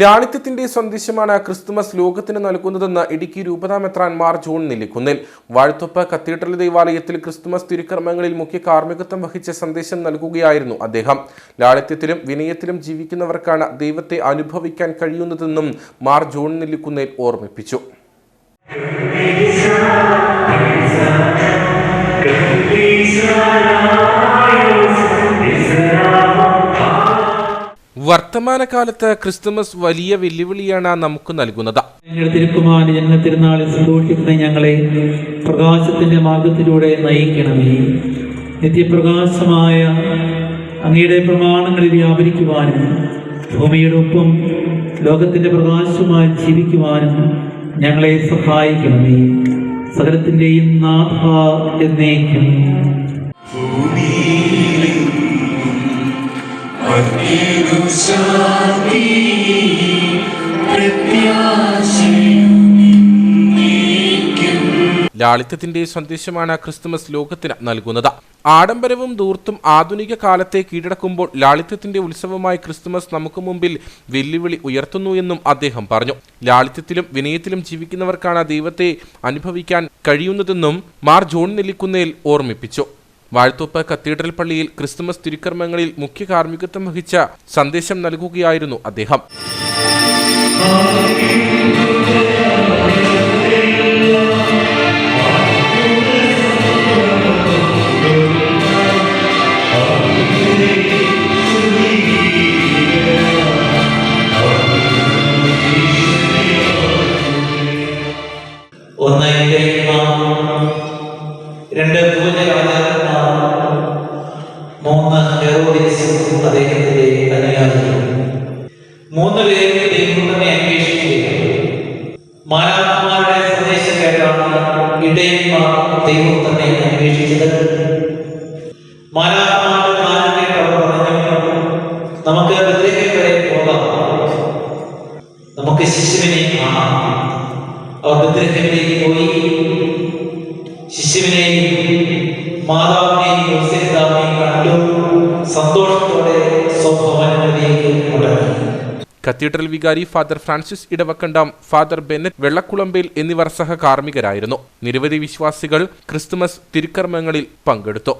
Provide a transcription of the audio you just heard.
ലാളിത്യത്തിന്റെ സന്ദേശമാണ് ക്രിസ്തുമസ് ലോകത്തിന് നൽകുന്നതെന്ന് ഇടുക്കി രൂപതാമെത്രാൻമാർ ജോൺ നെല്ലിക്കുന്നിൽ. വാഴ്ത്തൊപ്പ് കത്തീഡ്രൽ ദേവാലയത്തിൽ ക്രിസ്തുമസ് തിരുക്കർമ്മങ്ങളിൽ മുഖ്യ കാർമ്മികത്വം വഹിച്ച സന്ദേശം നൽകുകയായിരുന്നു അദ്ദേഹം. ലാളിത്യത്തിലും വിനയത്തിലും ജീവിക്കുന്നവർക്കാണ് ദൈവത്തെ അനുഭവിക്കാൻ കഴിയുന്നതെന്നും മാർ ജോൺ നെല്ലിക്കുന്നിൽ ഓർമ്മിപ്പിച്ചു. വർത്തമാനകാലത്ത് ക്രിസ്തുമസ് വലിയ വെല്ലുവിളിയാണ് നമുക്ക് നൽകുന്നത്. ഞങ്ങളുടെ തിരുക്കുമാരൻ ജന്മ തിരുനാളിൽ സന്തോഷിക്കുന്ന ഞങ്ങളെ പ്രകാശത്തിന്റെ മാർഗത്തിലൂടെ നയിക്കണമേ. നിത്യപ്രകാശമായ അങ്ങയുടെ പ്രമാണങ്ങളിൽ വ്യാപരിക്കുവാനും ഭൂമിയുടെ ഒപ്പം ലോകത്തിന്റെ പ്രകാശമായി ജീവിക്കുവാനും ഞങ്ങളെ സഹായിക്കണമേ. സകലത്തിന്റെയും നാഥ എന്നേക്കും. ലാളിത്യത്തിന്റെ സന്ദേശമാണ് ക്രിസ്തുമസ് ലോകത്തിന് നൽകുന്നത്. ആഡംബരവും ദൂർത്തും ആധുനിക കാലത്തെ കീഴടക്കുമ്പോൾ ലാളിത്യത്തിന്റെ ഉത്സവമായി ക്രിസ്തുമസ് നമുക്ക് മുമ്പിൽ വെല്ലുവിളി ഉയർത്തുന്നു എന്നും അദ്ദേഹം പറഞ്ഞു. ലാളിത്യത്തിലും വിനയത്തിലും ജീവിക്കുന്നവർക്കാണ് ദൈവത്തെ അനുഭവിക്കാൻ കഴിയുന്നതെന്നും മാർ ജോൺ നെല്ലിക്കുന്നേൽ ഓർമ്മിപ്പിച്ചു. വാഴ്ത്തോപ്പ് കത്തീഡ്രൽ പള്ളിയിൽ ക്രിസ്തുമസ് തിരുക്കർമ്മങ്ങളിൽ മുഖ്യ കാർമ്മികത്വം വഹിച്ച സന്ദേശം നൽകുകയായിരുന്നു അദ്ദേഹം. രണ്ട് പൂജരാജാക്കന്മാർ മൂന്ന് ഹെറോദിസും അദ്ദേഹത്തിന്റെ അനുയായികളും മൂന്ന് പേരുടെയും തന്നെ അന്വേഷിക്കുകയാണ് മാലാഖമാരുടെ സന്ദേശം കേട്ടാണ് ഇടയന്മാർ ദൈവം തന്നെ അന്വേഷിച്ചത്. മാലാഖമാരുടെ കാലം കേട്ട് അവർ പറഞ്ഞു നമുക്ക് ബദ്രഹേം വരെ പോകാം. നമുക്ക് ശിശുവിനെ കാണാം. അവർ ബദ്രഹേമിലേക്ക് പോയി. ശിശുവിനെയും മാതാവിനെയും യോസേതാവിനെയും കണ്ടു. സന്തോഷത്തോടെ കത്തീഡ്രൽ വികാരി father Francis Edavakandam father Bennett Vellakkulambel എന്നിവർ സഹകാർമ്മികരായിരുന്നു. നിരവധി വിശ്വാസികൾ ക്രിസ്തുമസ് തിരുക്കർമ്മങ്ങളിൽ പങ്കെടുത്തു.